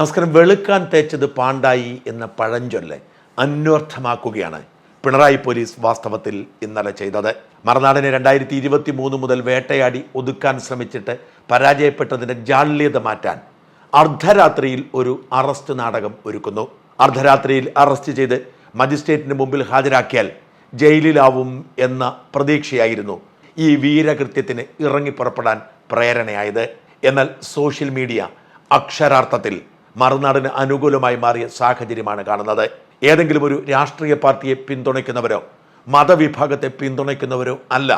നമസ്കാരം. വെളുക്കാൻ തേച്ചത് പാണ്ടായി എന്ന പഴഞ്ചൊല്ല് അന്വർത്ഥമാക്കുകയാണ്. പിണറായി പോലീസ് വാസ്തവത്തിൽ ഇന്നലെ ചെയ്തത്. മറുനാടിനെ രണ്ടായിരത്തി ഇരുപത്തി മൂന്ന് മുതൽ വേട്ടയാടി ഒതുക്കാൻ ശ്രമിച്ചിട്ട് പരാജയപ്പെട്ടതിന്റെ ജാള്യത മാറ്റാൻ അർദ്ധരാത്രിയിൽ ഒരു അറസ്റ്റ് നാടകം ഒരുക്കുന്നു. അർദ്ധരാത്രിയിൽ അറസ്റ്റ് ചെയ്ത് മജിസ്ട്രേറ്റിന് മുമ്പിൽ ഹാജരാക്കിയാൽ ജയിലിലാവും എന്ന പ്രതീക്ഷയായിരുന്നു ഈ വീരകൃത്യത്തിന് ഇറങ്ങി പുറപ്പെടാൻ പ്രേരണയായത്. എന്നാൽ സോഷ്യൽ മീഡിയ അക്ഷരാർത്ഥത്തിൽ മറുനാടിന് അനുകൂലമായി മാറിയ സാഹചര്യമാണ് കാണുന്നത്. ഏതെങ്കിലും ഒരു രാഷ്ട്രീയ പാർട്ടിയെ പിന്തുണയ്ക്കുന്നവരോ മതവിഭാഗത്തെ പിന്തുണയ്ക്കുന്നവരോ അല്ല.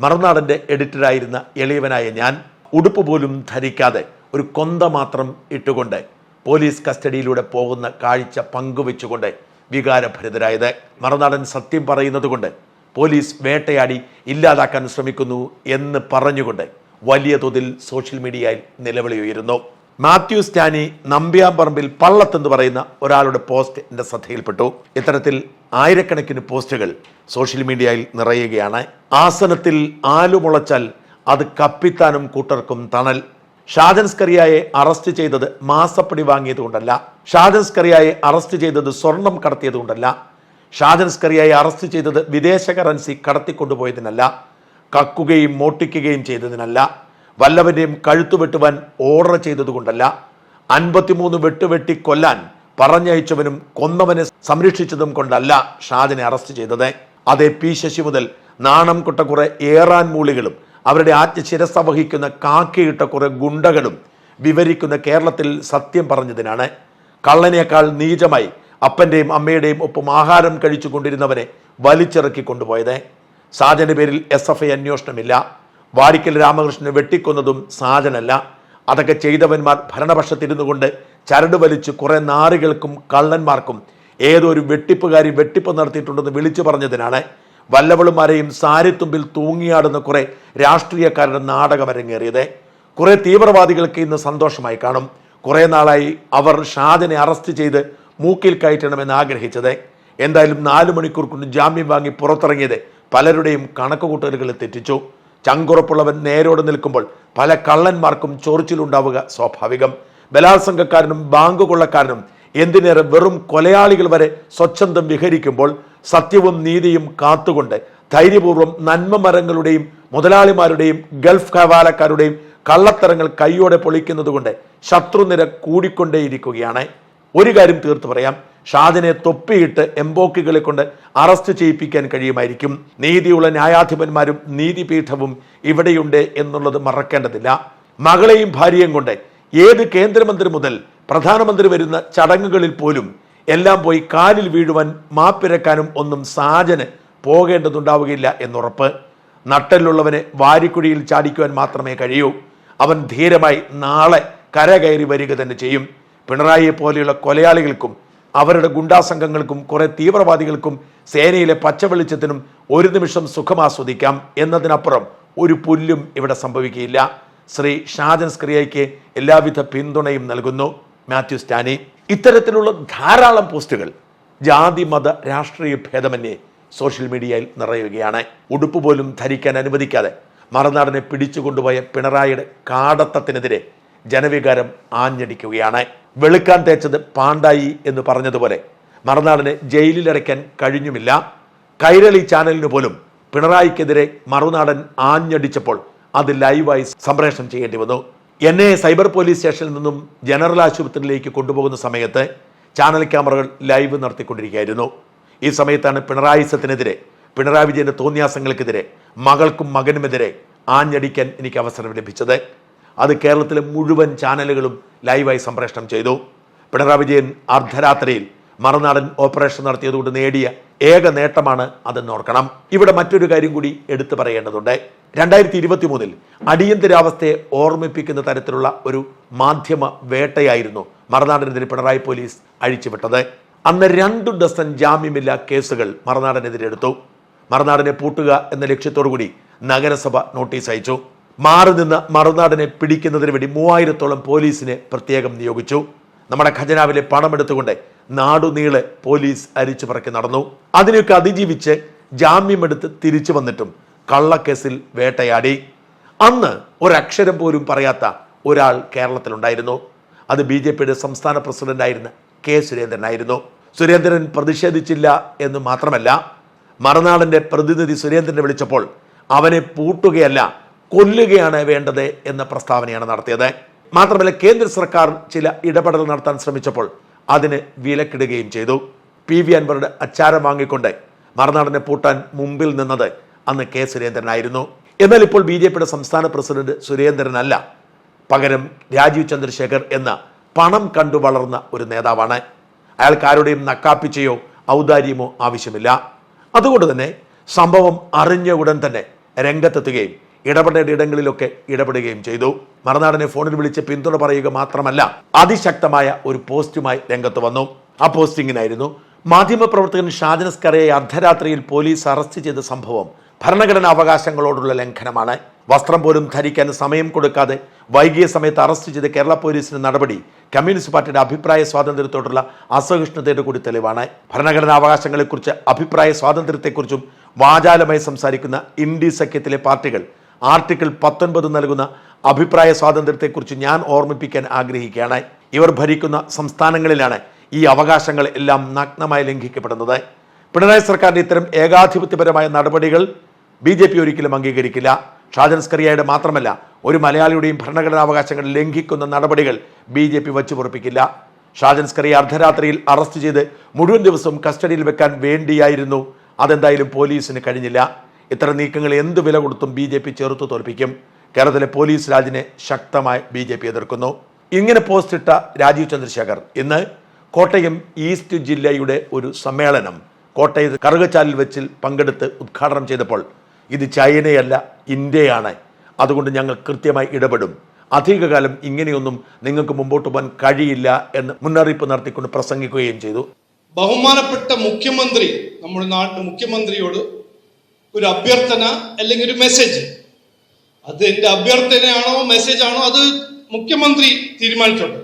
മറുനാടിന്റെ എഡിറ്ററായിരുന്ന എളിയവനായ ഞാൻ ഉടുപ്പ് പോലും ധരിക്കാതെ ഒരു കൊന്ത മാത്രം ഇട്ടുകൊണ്ട് പോലീസ് കസ്റ്റഡിയിലൂടെ പോകുന്ന കാഴ്ച പങ്കുവെച്ചുകൊണ്ട് വികാരഭരിതരായത്. മറുനാടൻ സത്യം പറയുന്നതുകൊണ്ട് പോലീസ് വേട്ടയാടി ഇല്ലാതാക്കാൻ ശ്രമിക്കുന്നു എന്ന് പറഞ്ഞുകൊണ്ട് വലിയ തോതിൽ സോഷ്യൽ മീഡിയയിൽ നിലവിളി ഉയരുന്നു മാത്യു സ്റ്റാനി നമ്പ്യാമ്പറമ്പിൽ പള്ളത്തെന്ന് പറയുന്ന ഒരാളുടെ പോസ്റ്റ് എന്റെ ശ്രദ്ധയിൽപ്പെട്ടു. ഇത്തരത്തിൽ ആയിരക്കണക്കിന് പോസ്റ്റുകൾ സോഷ്യൽ മീഡിയയിൽ നിറയുകയാണ്. ആസനത്തിൽ ആലുമുളച്ചാൽ അത് കപ്പിത്താനും കൂട്ടർക്കും തണൽ. ഷാജൻസ്കറിയായെ അറസ്റ്റ് ചെയ്തത് മാസപ്പടി വാങ്ങിയതുകൊണ്ടല്ല. ഷാജൻസ്കറിയായെ അറസ്റ്റ് ചെയ്തത് സ്വർണം കടത്തിയതുകൊണ്ടല്ല. ഷാജൻസ്കറിയായെ അറസ്റ്റ് ചെയ്തത് വിദേശ കറൻസി കടത്തിക്കൊണ്ടുപോയതിനല്ല. കക്കുകയും മോട്ടിക്കുകയും ചെയ്തതിനല്ല. വല്ലവന്റെയും കഴുത്തു വെട്ടുവാൻ ഓർഡർ ചെയ്തതുകൊണ്ടല്ല അൻപത്തിമൂന്ന് വെട്ടുവെട്ടി കൊല്ലാൻ പറഞ്ഞയച്ചവനും കൊന്നവനെ സംരക്ഷിച്ചതും കൊണ്ടല്ല ഷാജിനെ അറസ്റ്റ് ചെയ്തത്. അതേ പി ശശി മുതൽ നാണം കൊട്ട കുറെ ഏറാൻ മൂളികളും അവരുടെ ആറ്റ ശിരസ വഹിക്കുന്ന കാക്കിയിട്ട കുറെ ഗുണ്ടകളും വിവരിക്കുന്ന കേരളത്തിൽ സത്യം പറഞ്ഞതിനാണ്. കള്ളനേക്കാൾ നീചമായി അപ്പന്റെയും അമ്മയുടെയും ഒപ്പം ആഹാരം കഴിച്ചു കൊണ്ടിരുന്നവനെ വലിച്ചിറക്കി കൊണ്ടുപോയത്. സാജന്റെ പേരിൽ എസ് എഫ് ഐ അന്വേഷണമില്ല. വാടിക്കൽ രാമകൃഷ്ണനെ വെട്ടിക്കൊന്നതും സാധനല്ല അതൊക്കെ ചെയ്തവന്മാർ ഭരണപക്ഷത്തിരുന്നു കൊണ്ട് ചരട് വലിച്ച് കുറെ നാറികൾക്കും കള്ളന്മാർക്കും ഏതൊരു വെട്ടിപ്പുകാരി വെട്ടിപ്പ് നടത്തിയിട്ടുണ്ടെന്ന് വിളിച്ചു പറഞ്ഞതിനാണ് വല്ലവളുമാരെയും സാരിത്തുമ്പിൽ തൂങ്ങിയാടുന്ന കുറെ രാഷ്ട്രീയക്കാരുടെ നാടകം അരങ്ങേറിയത്. കുറെ തീവ്രവാദികൾക്ക് ഇന്ന് സന്തോഷമായി കാണും. കുറെ നാളായി അവർ ഷാദിനെ അറസ്റ്റ് ചെയ്ത് മൂക്കിൽ കയറ്റണമെന്ന് ആഗ്രഹിച്ചത്. എന്തായാലും നാലു മണിക്കൂർ കൊണ്ട് ജാമ്യം വാങ്ങി പുറത്തിറങ്ങിയത് പലരുടെയും കണക്കുകൂട്ടലുകൾ തെറ്റിച്ചു. ചങ്കുറപ്പുള്ളവൻ നേരോട് നിൽക്കുമ്പോൾ പല കള്ളന്മാർക്കും ചോർച്ചിലുണ്ടാവുക സ്വാഭാവികം. ബലാത്സംഗക്കാരനും ബാങ്ക് കൊള്ളക്കാരനും എന്തിനേറെ വെറും കൊലയാളികൾ വരെ സ്വച്ഛന്തം വിഹരിക്കുമ്പോൾ സത്യവും നീതിയും കാത്തുകൊണ്ട് ധൈര്യപൂർവം നന്മ മരങ്ങളുടെയും മുതലാളിമാരുടെയും ഗൾഫ് ഹവാലക്കാരുടെയും കള്ളത്തരങ്ങൾ കൈയോടെ പൊളിക്കുന്നതുകൊണ്ട് ശത്രുനിര കൂടിക്കൊണ്ടേയിരിക്കുകയാണ്. ഒരു കാര്യം തീർത്തു പറയാം. ഷാജിനെ തൊപ്പിയിട്ട് എംബോക്കുകളെ കൊണ്ട് അറസ്റ്റ് ചെയ്യിപ്പിക്കാൻ കഴിയുമായിരിക്കും. നീതിയുള്ള ന്യായാധിപന്മാരും നീതിപീഠവും ഇവിടെയുണ്ട് എന്നുള്ളത് മറക്കേണ്ടതില്ല. മകളെയും ഭാര്യയും കൊണ്ട് ഏത് കേന്ദ്രമന്ത്രി മുതൽ പ്രധാനമന്ത്രി വരുന്ന ചടങ്ങുകളിൽ പോലും എല്ലാം പോയി കാലിൽ വീഴുവാൻ മാപ്പിരക്കാനും ഒന്നും സാജന് പോകേണ്ടതുണ്ടാവുകയില്ല എന്നുറപ്പ്. നട്ടലുള്ളവനെ വാരിക്കുഴിയിൽ ചാടിക്കുവാൻ മാത്രമേ കഴിയൂ. അവൻ ധീരമായി നാളെ കരകയറി വരിക തന്നെ ചെയ്യും. പിണറായിയെ പോലെയുള്ള കൊലയാളികൾക്കും അവരുടെ ഗുണ്ടാസംഘങ്ങൾക്കും കുറെ തീവ്രവാദികൾക്കും സേനയിലെ പച്ചവെളിച്ചത്തിനും ഒരു നിമിഷം സുഖമാസ്വദിക്കാം എന്നതിനപ്പുറം ഒരു പുല്ലും ഇവിടെ സംഭവിക്കുകയില്ല. ശ്രീ ഷാജൻ സ്ക്രിയയ്ക്ക് എല്ലാവിധ പിന്തുണയും നൽകുന്നു. മാത്യു സ്റ്റാനി. ഇത്തരത്തിലുള്ള ധാരാളം പോസ്റ്റുകൾ ജാതി മത രാഷ്ട്രീയ ഭേദമന്യേ സോഷ്യൽ മീഡിയയിൽ നിറയുകയാണ്. ഉടുപ്പ് പോലും ധരിക്കാൻ അനുവദിക്കാതെ മറുനാടിനെ പിടിച്ചുകൊണ്ടുപോയ പിണറായിയുടെ കാടത്തത്തിനെതിരെ ജനവികാരം ആഞ്ഞടിക്കുകയാണ്. വെളുക്കാൻ തേച്ചത് പാണ്ടായി എന്ന് പറഞ്ഞതുപോലെ മറുനാടിനെ ജയിലിലടയ്ക്കാൻ കഴിഞ്ഞുമില്ല. കൈരളി ചാനലിന് പോലും പിണറായിക്കെതിരെ മറുനാടൻ ആഞ്ഞടിച്ചപ്പോൾ അത് ലൈവായി സംപ്രേഷണം ചെയ്യേണ്ടി വന്നു. എന്നെ സൈബർ പോലീസ് സ്റ്റേഷനിൽ നിന്നും ജനറൽ ആശുപത്രിയിലേക്ക് കൊണ്ടുപോകുന്ന സമയത്ത് ചാനൽ ക്യാമറകൾ ലൈവ് നടത്തിക്കൊണ്ടിരിക്കുകയായിരുന്നു. ഈ സമയത്താണ് പിണറായി സത്തിനെതിരെ പിണറായി വിജയന്റെ തോന്നിയാസങ്ങൾക്കെതിരെ മകൾക്കും മകനുമെതിരെ ആഞ്ഞടിക്കാൻ എനിക്ക് അവസരം ലഭിച്ചത്. അത് കേരളത്തിലെ മുഴുവൻ ചാനലുകളും ലൈവായി സംപ്രേഷണം ചെയ്തു. പിണറായി വിജയൻ അർദ്ധരാത്രിയിൽ മറുനാടൻ ഓപ്പറേഷൻ നടത്തിയതുകൊണ്ട് നേടിയ ഏക നേട്ടമാണ് അതെന്ന് ഓർക്കണം. ഇവിടെ മറ്റൊരു കാര്യം കൂടി എടുത്തു പറയേണ്ടതുണ്ട്. രണ്ടായിരത്തി ഇരുപത്തി മൂന്നിൽ അടിയന്തരാവസ്ഥയെ ഓർമ്മിപ്പിക്കുന്ന തരത്തിലുള്ള ഒരു മാധ്യമ വേട്ടയായിരുന്നു മറുനാടനെതിരെ പിണറായി പോലീസ് അഴിച്ചുവിട്ടത്. അന്ന് രണ്ടു ഡസൻ ജാമ്യമില്ലാ കേസുകൾ മറുനാടനെതിരെ എടുത്തു. മറുനാടിനെ പൂട്ടുക എന്ന ലക്ഷ്യത്തോടു കൂടി നഗരസഭ നോട്ടീസ് അയച്ചു. മാറി നിന്ന് മറുനാടിനെ പിടിക്കുന്നതിന് വേണ്ടി മൂവായിരത്തോളം പോലീസിനെ പ്രത്യേകം നിയോഗിച്ചു. നമ്മുടെ ഖജനാവിലെ പണമെടുത്തുകൊണ്ട് നാടുനീളെ പോലീസ് അരിച്ചു പറക്കി നടന്നു. അതിനെയൊക്കെ അതിജീവിച്ച് ജാമ്യമെടുത്ത് തിരിച്ചു വന്നിട്ടും കള്ളക്കേസിൽ വേട്ടയാടി. അന്ന് ഒരക്ഷരം പോലും പറയാത്ത ഒരാൾ കേരളത്തിലുണ്ടായിരുന്നു. അത് ബി ജെ പിയുടെ സംസ്ഥാന പ്രസിഡന്റായിരുന്ന കെ സുരേന്ദ്രനായിരുന്നു. സുരേന്ദ്രൻ പ്രതിഷേധിച്ചില്ല എന്ന് മാത്രമല്ല മറുനാടിന്റെ പ്രതിനിധി സുരേന്ദ്രനെ വിളിച്ചപ്പോൾ അവനെ പൂട്ടുകയല്ല കൊല്ലുകയാണ് വേണ്ടത് എന്ന പ്രസ്താവനയാണ് നടത്തിയത്. മാത്രമല്ല കേന്ദ്ര സർക്കാർ ചില ഇടപെടൽ നടത്താൻ ശ്രമിച്ചപ്പോൾ അതിന് വിലക്കിടുകയും ചെയ്തു. പി വി അൻവറുടെ അച്ചാരം വാങ്ങിക്കൊണ്ട് മറുനാടനെ പൂട്ടാൻ മുമ്പിൽ നിന്നത് അന്ന് കെ സുരേന്ദ്രനായിരുന്നു. എന്നാൽ ഇപ്പോൾ ബി ജെ പിയുടെ സംസ്ഥാന പ്രസിഡന്റ് സുരേന്ദ്രനല്ല. പകരം രാജീവ് ചന്ദ്രശേഖർ എന്ന പണം കണ്ടു വളർന്ന ഒരു നേതാവാണ്. അയാൾക്ക് ആരുടെയും നക്കാപ്പിച്ചയോ ഔദാര്യമോ ആവശ്യമില്ല. അതുകൊണ്ട് തന്നെ സംഭവം അറിഞ്ഞ ഉടൻ തന്നെ രംഗത്തെത്തുകയും ഇടപെടേണ്ട ഇടങ്ങളിലൊക്കെ ഇടപെടുകയും ചെയ്തു. മറുനാടനെ ഫോണിൽ വിളിച്ച് പിന്തുണ പറയുക മാത്രമല്ല അതിശക്തമായ ഒരു പോസ്റ്റുമായി രംഗത്ത് വന്നു. ആ പോസ്റ്റിങ്ങിനായിരുന്നു മാധ്യമപ്രവർത്തകൻ ഷാജനസ്കറയെ അർദ്ധരാത്രിയിൽ പോലീസ് അറസ്റ്റ് ചെയ്ത സംഭവം. ഭരണഘടനാ അവകാശങ്ങളോടുള്ള ലംഘനമാണ്. വസ്ത്രം പോലും ധരിക്കാൻ സമയം കൊടുക്കാതെ വൈകിയ സമയത്ത് അറസ്റ്റ് ചെയ്ത കേരള പോലീസിന്റെ നടപടി കമ്മ്യൂണിസ്റ്റ് പാർട്ടിയുടെ അഭിപ്രായ സ്വാതന്ത്ര്യത്തോടുള്ള അസഹിഷ്ണുതയുടെ കൂടി തെളിവാണ്. ഭരണഘടനാ അവകാശങ്ങളെക്കുറിച്ച് അഭിപ്രായ സ്വാതന്ത്ര്യത്തെക്കുറിച്ചും വാചാലമായി സംസാരിക്കുന്ന ഇന്ത്യ സഖ്യത്തിലെ പാർട്ടികൾ ആർട്ടിക്കിൾ പത്തൊൻപത് നൽകുന്ന അഭിപ്രായ സ്വാതന്ത്ര്യത്തെക്കുറിച്ച് ഞാൻ ഓർമ്മിപ്പിക്കാൻ ആഗ്രഹിക്കുകയാണ്. ഇവർ ഭരിക്കുന്ന സംസ്ഥാനങ്ങളിലാണ് ഈ അവകാശങ്ങൾ എല്ലാം നഗ്നമായി ലംഘിക്കപ്പെടുന്നത്. പിണറായി സർക്കാരിന്റെ ഇത്തരം ഏകാധിപത്യപരമായ നടപടികൾ ബി ജെ പി ഒരിക്കലും അംഗീകരിക്കില്ല. ഷാജൻ സ്കറിയയുടെ മാത്രമല്ല ഒരു മലയാളിയുടെയും ഭരണഘടനാ അവകാശങ്ങൾ ലംഘിക്കുന്ന നടപടികൾ ബി ജെ പി വച്ചു ഷാജൻസ്കറിയെ ഷാജൻ അർദ്ധരാത്രിയിൽ അറസ്റ്റ് ചെയ്ത് മുഴുവൻ ദിവസവും കസ്റ്റഡിയിൽ വെക്കാൻ വേണ്ടിയായിരുന്നു. അതെന്തായാലും പോലീസിന് കഴിഞ്ഞില്ല. ഇത്തരം നീക്കങ്ങൾ എന്ത് വില കൊടുത്തും ബി ജെ പി ചെറുത്തു തോൽപ്പിക്കും. കേരളത്തിലെ പോലീസ് രാജിനെ ശക്തമായി ബി ജെ പി എതിർക്കുന്നു. ഇങ്ങനെ പോസ്റ്റ് ഇട്ട രാജീവ് ചന്ദ്രശേഖർ ഇന്ന് കോട്ടയം ഈസ്റ്റ് ജില്ലയുടെ ഒരു സമ്മേളനം കോട്ടയത്ത് കറുകച്ചാലിൽ വെച്ചിൽ പങ്കെടുത്ത് ഉദ്ഘാടനം ചെയ്തപ്പോൾ ഇത് ചൈനയല്ല ഇന്ത്യയാണ്. അതുകൊണ്ട് ഞങ്ങൾ കൃത്യമായി ഇടപെടും. അധികകാലം ഇങ്ങനെയൊന്നും നിങ്ങൾക്ക് മുമ്പോട്ട് പോകാൻ കഴിയില്ല എന്ന് മുന്നറിയിപ്പ് നടത്തിക്കൊണ്ട് പ്രസംഗിക്കുകയും ചെയ്തു. ബഹുമാനപ്പെട്ട മുഖ്യമന്ത്രി നമ്മുടെ നാട്ടിലെ മുഖ്യമന്ത്രിയോട് ഒരു അഭ്യർത്ഥന അല്ലെങ്കിൽ ഒരു മെസ്സേജ് അത് എന്റെ അഭ്യർത്ഥനയാണോ മെസ്സേജ് ആണോ അത് മുഖ്യമന്ത്രി തീരുമാനിച്ചിട്ടുണ്ട്.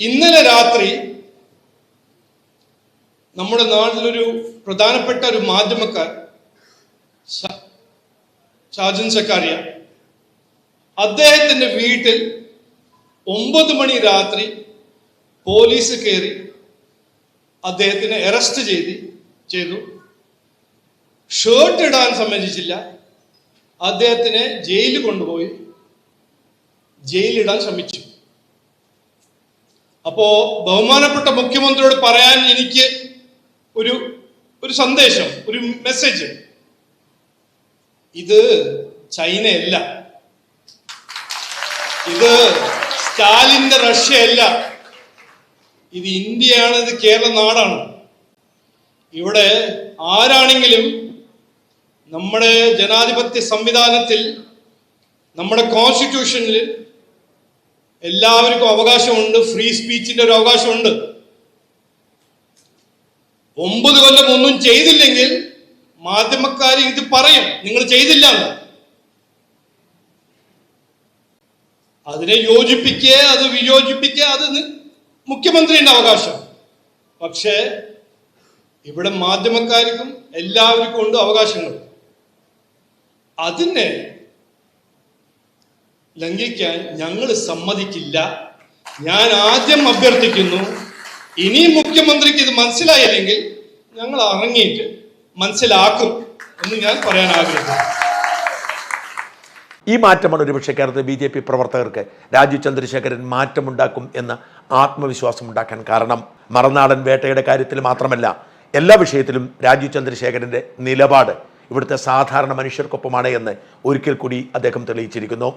ഇന്നലെ രാത്രി നമ്മുടെ നാട്ടിലൊരു പ്രധാനപ്പെട്ട ഒരു മാധ്യമക്കാർ ഷാജൻ സക്കാരിയ അദ്ദേഹത്തിന്റെ വീട്ടിൽ ഒമ്പത് മണി രാത്രി പോലീസ് കയറി അദ്ദേഹത്തിനെ അറസ്റ്റ് ചെയ്ത് ചെയ്തു. ഷർട്ട് ഇടാൻ സമ്മതിച്ചില്ല അദ്ദേഹത്തിനെ ജയിലിൽ കൊണ്ടുപോയി. ജയിലിടാൻ ശ്രമിച്ചു. അപ്പോ ബഹുമാനപ്പെട്ട മുഖ്യമന്ത്രിയോട് പറയാൻ എനിക്ക് ഒരു ഒരു സന്ദേശം ഒരു മെസ്സേജ് ഇത് ചൈനയല്ല. ഇത് സ്റ്റാലിന്റെ റഷ്യയല്ല. ഇത് ഇന്ത്യയാണ് ഇത് കേരള നാടാണ്. ഇവിടെ ആരാണെങ്കിലും നമ്മുടെ ജനാധിപത്യ സംവിധാനത്തിൽ നമ്മുടെ കോൺസ്റ്റിറ്റ്യൂഷനിൽ എല്ലാവർക്കും അവകാശമുണ്ട് ഫ്രീ സ്പീച്ചിന്റെ ഒരു അവകാശമുണ്ട്. ഒമ്പത് കൊല്ലം ഒന്നും ചെയ്തില്ലെങ്കിൽ മാധ്യമക്കാർ ഇത് പറയും നിങ്ങൾ ചെയ്തില്ല അതിനെ യോജിപ്പിക്കുക അത് വിയോജിപ്പിക്കുക അത് മുഖ്യമന്ത്രിയുടെ അവകാശം. പക്ഷേ ഇവിടെ മാധ്യമക്കാർക്കും എല്ലാവർക്കും ഉണ്ട് അവകാശങ്ങൾ. അതിനെ ലംഘിക്കാൻ ഞങ്ങൾ സമ്മതിക്കില്ല. ഞാൻ ആദ്യം അഭ്യർത്ഥിക്കുന്നു ഇനി മുഖ്യമന്ത്രിക്ക് ഇത് മനസ്സിലായില്ലെങ്കിൽ ഞങ്ങൾ ഇറങ്ങിയിട്ട് മനസ്സിലാക്കും എന്ന് ഞാൻ പറയാൻ ആഗ്രഹിക്കുന്നു. ഈ മാറ്റമാണ് ഒരുപക്ഷെ കേരളത്തിലെ ബി ജെ പി പ്രവർത്തകർക്ക് രാജീവ് ചന്ദ്രശേഖരൻ മാറ്റമുണ്ടാക്കും എന്ന ആത്മവിശ്വാസം ഉണ്ടാക്കാൻ കാരണം. മറനാടൻ വേട്ടയുടെ കാര്യത്തിൽ മാത്രമല്ല എല്ലാ വിഷയത്തിലും രാജീവ് ചന്ദ്രശേഖരന്റെ നിലപാട് ഇവിടുത്തെ സാധാരണ മനുഷ്യർക്കൊപ്പമാണ് എന്ന് ഒരിക്കൽ കൂടി അദ്ദേഹം തെളിയിച്ചിരിക്കുന്നു.